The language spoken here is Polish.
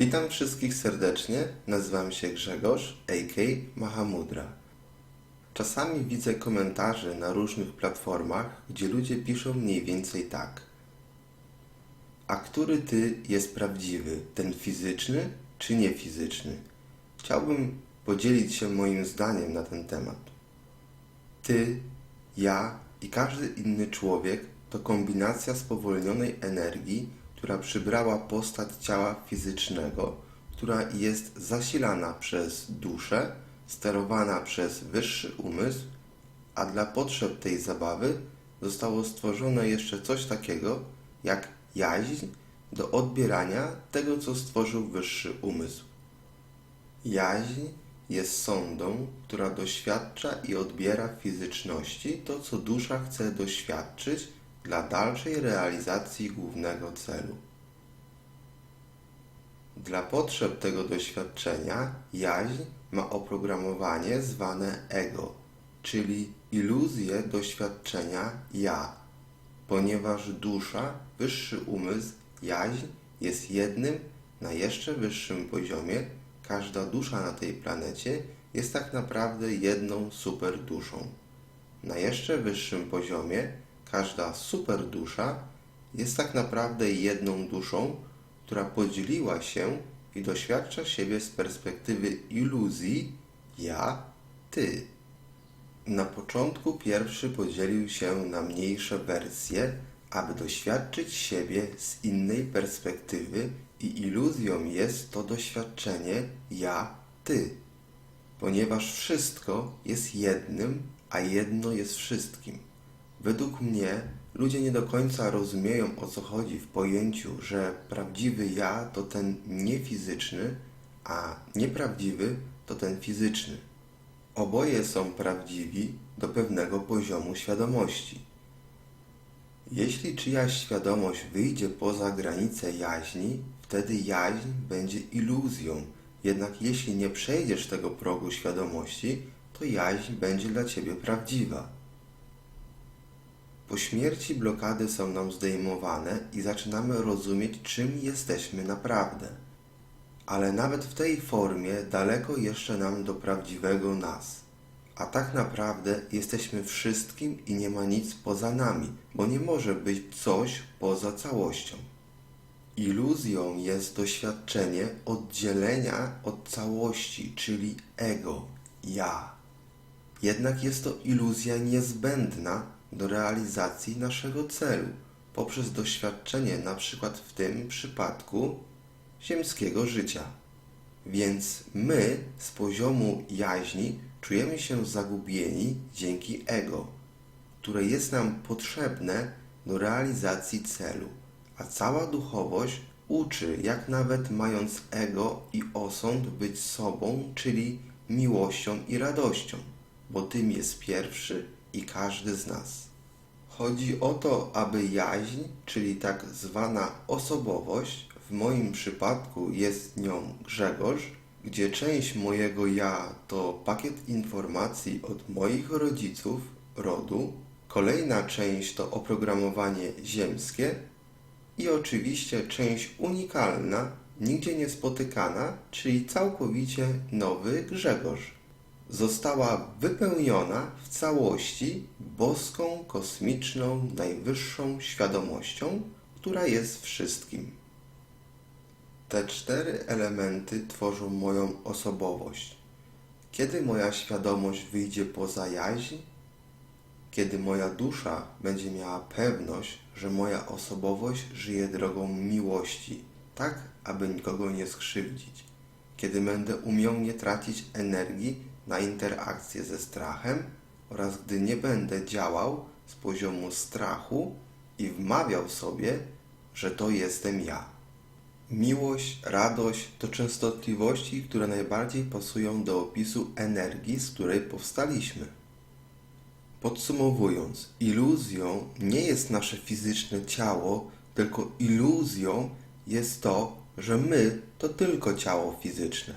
Witam wszystkich serdecznie, nazywam się Grzegorz, a.k. Mahamudra. Czasami widzę komentarze na różnych platformach, gdzie ludzie piszą mniej więcej tak. A który ty jest prawdziwy, ten fizyczny czy niefizyczny? Chciałbym podzielić się moim zdaniem na ten temat. Ty, ja i każdy inny człowiek to kombinacja spowolnionej energii, która przybrała postać ciała fizycznego, która jest zasilana przez duszę, sterowana przez wyższy umysł, a dla potrzeb tej zabawy zostało stworzone jeszcze coś takiego jak jaźń do odbierania tego, co stworzył wyższy umysł. Jaźń jest sondą, która doświadcza i odbiera fizyczności to, co dusza chce doświadczyć dla dalszej realizacji głównego celu. Dla potrzeb tego doświadczenia jaźń ma oprogramowanie zwane ego, czyli iluzję doświadczenia ja, ponieważ dusza, wyższy umysł, jaźń jest jednym na jeszcze wyższym poziomie, każda dusza na tej planecie jest tak naprawdę jedną super duszą. Na jeszcze wyższym poziomie każda super dusza jest tak naprawdę jedną duszą, która podzieliła się i doświadcza siebie z perspektywy iluzji ja, ty. Na początku pierwszy podzielił się na mniejsze wersje, aby doświadczyć siebie z innej perspektywy i iluzją jest to doświadczenie ja, ty. Ponieważ wszystko jest jednym, a jedno jest wszystkim. Według mnie ludzie nie do końca rozumieją o co chodzi w pojęciu, że prawdziwy ja to ten niefizyczny, a nieprawdziwy to ten fizyczny. Oboje są prawdziwi do pewnego poziomu świadomości. Jeśli czyjaś świadomość wyjdzie poza granice jaźni, wtedy jaźń będzie iluzją. Jednak jeśli nie przejdziesz tego progu świadomości, to jaźń będzie dla ciebie prawdziwa. Śmierci blokady są nam zdejmowane i zaczynamy rozumieć, czym jesteśmy naprawdę. Ale nawet w tej formie daleko jeszcze nam do prawdziwego nas. A tak naprawdę jesteśmy wszystkim i nie ma nic poza nami, bo nie może być coś poza całością. Iluzją jest doświadczenie oddzielenia od całości, czyli ego, ja. Jednak jest to iluzja niezbędna do realizacji naszego celu poprzez doświadczenie, przykład w tym przypadku, ziemskiego życia. Więc my z poziomu jaźni czujemy się zagubieni dzięki ego, które jest nam potrzebne do realizacji celu, a cała duchowość uczy, jak nawet mając ego i osąd być sobą, czyli miłością i radością, bo tym jest pierwszy i każdy z nas. Chodzi o to, aby jaźń, czyli tak zwana osobowość, w moim przypadku jest nią Grzegorz, gdzie część mojego ja to pakiet informacji od moich rodziców, rodu, kolejna część to oprogramowanie ziemskie i oczywiście część unikalna, nigdzie nie spotykana, czyli całkowicie nowy Grzegorz. Została wypełniona w całości boską, kosmiczną, najwyższą świadomością, która jest wszystkim. Te cztery elementy tworzą moją osobowość. Kiedy moja świadomość wyjdzie poza jaźń, kiedy moja dusza będzie miała pewność, że moja osobowość żyje drogą miłości, tak aby nikogo nie skrzywdzić, kiedy będę umiał nie tracić energii na interakcję ze strachem oraz gdy nie będę działał z poziomu strachu i wmawiał sobie, że to jestem ja. Miłość, radość to częstotliwości, które najbardziej pasują do opisu energii, z której powstaliśmy. Podsumowując, iluzją nie jest nasze fizyczne ciało, tylko iluzją jest to, że my to tylko ciało fizyczne.